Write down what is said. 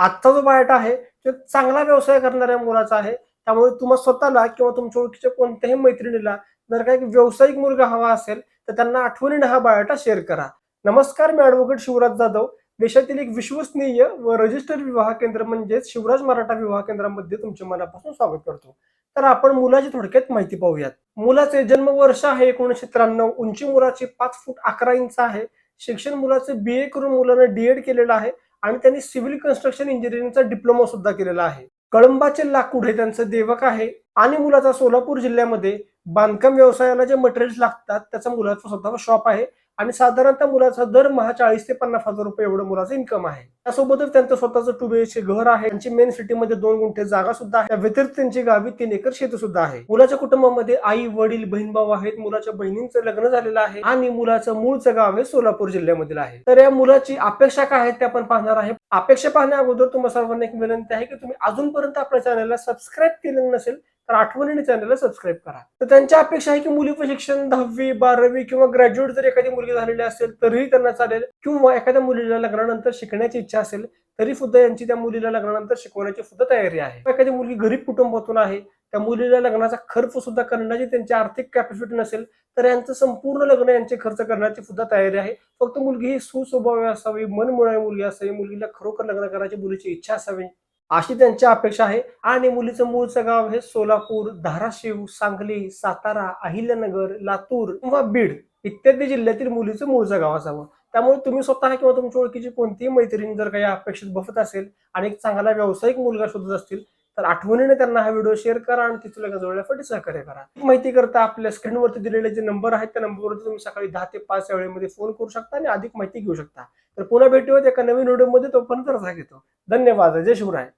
आजचा जो बायोटा आहे तो चांगला व्यवसाय करणाऱ्या मुलाचा आहे. त्यामुळे तुम्हाला स्वतःला किंवा तुमच्या ओळखीच्या कोणत्याही मैत्रिणीला जर का एक व्यावसायिक मुलगा हवा असेल तर त्यांना आठवणीने हा बायोटा शेअर करा. नमस्कार मी ॲडव्होकेट शिवराज जाधव. देशातील एक विश्वसनीय व रजिस्टर्ड विवाह केंद्र म्हणजेच शिवराज मराठा विवाह केंद्रामध्ये तुमचे मनापासून स्वागत करतो. तर आपण मुलाची थोडक्यात माहिती पाहूयात. मुलाचे जन्मवर्ष आहे एकोणीसशे त्र्याण्णव. उंची मुलाची पाच फूट अकरा इंच आहे. शिक्षण मुलाचं बी ए करून मुलानं डीएड केलेलं आहे. आणि त्यांनी सिव्हिल कन्स्ट्रक्शन इंजिनिअरिंगचा डिप्लोमा सुद्धा केलेला आहे. कळंबाचे लाकूड हे त्यांचं देवक आहे आणि मुलाचा सोलापूर जिल्ह्यामध्ये बांधकाम व्यवसायाला जे मटेरियल्स लागतात त्याचा मुलाचा स्वतःचा शॉप आहे. आणि साधारणतः मुलाचा दरमहा चाळीस ते पन्नास हजार रुपये एवढं मुलाचं इन्कम आहे. त्यासोबतच त्यांचं स्वतःचं टू बीएचके घर आहे. त्यांची मेन सिटीमध्ये दोन गुंठे जागा सुद्धा आहे. त्या व्यतिरिक्त त्यांची गावी तीन एकर शेती सुद्धा आहे. मुलाच्या कुटुंबामध्ये आई वडील बहीण भाऊ आहेत. मुलाच्या बहिणींचं लग्न झालेलं आहे. आणि मुलाचं मूळचं गाव हे सोलापूर जिल्ह्यामधील आहे. तर या मुलाची अपेक्षा काय आहे ते आपण पाहणार आहे. अपेक्षा पाहण्या अगोदर तुम्हाला सर्वांना एक विनंती आहे की तुम्ही अजूनपर्यंत आपल्या चॅनलला सबस्क्राईब केलेलं नसेल तर आठवणीने चॅनलला सबस्क्राईब करा. तर त्यांच्या अपेक्षा आहे की मुलीचं शिक्षण दहावी बारावी किंवा ग्रॅज्युएट जर एखादी मुलगी झालेली असेल तरीही त्यांना चालेल. किंवा एखाद्या मुलीला लग्नानंतर शिकण्याची इच्छा असेल तरी सुद्धा यांची त्या मुलीला लग्नानंतर शिकवण्याची सुद्धा तयारी आहे. एखादी मुलगी गरीब कुटुंबातून आहे त्या मुलीला लग्नाचा खर्च सुद्धा करण्याची त्यांची आर्थिक कॅपॅसिटी नसेल तर यांचं संपूर्ण लग्न यांचे खर्च करण्याची सुद्धा तयारी आहे. फक्त मुलगी ही सुस्वभावी असावी मनमुळावी मुलगी असावी मुलीला खरोखर लग्न करायची मुलीची इच्छा असावी अशी त्यांची अपेक्षा आहे. आणि मुलीचं मूळचं गाव हे सोलापूर धाराशिव सांगली सातारा अहिल्यानगर लातूर किंवा बीड इत्यादी जिल्ह्यातील मुलीचं मूळचं गाव असावं. त्यामुळे तुम्ही स्वतः किंवा तुमच्या ओळखीची कोणतीही मैत्रीण जर काही अपेक्षित बसत असेल आणि एक चांगला व्यावसायिक मुलगा शोधत असतील तर आठवणीने त्यांना हा व्हिडिओ शेअर करा आणि तिचं लग्न जोडण्यासाठी सहकार्य करा. माहिती करता आपल्या स्क्रीनवरती दिलेले जे नंबर आहेत त्या नंबरवरती तुम्ही सकाळी दहा ते पाच या वेळेमध्ये फोन करू शकता आणि अधिक माहिती घेऊ शकता. तर पुन्हा भेटूयात एका नवीन व्हिडिओमध्ये तोपर्यंत रजा घेतो. धन्यवाद. जय शिवराय.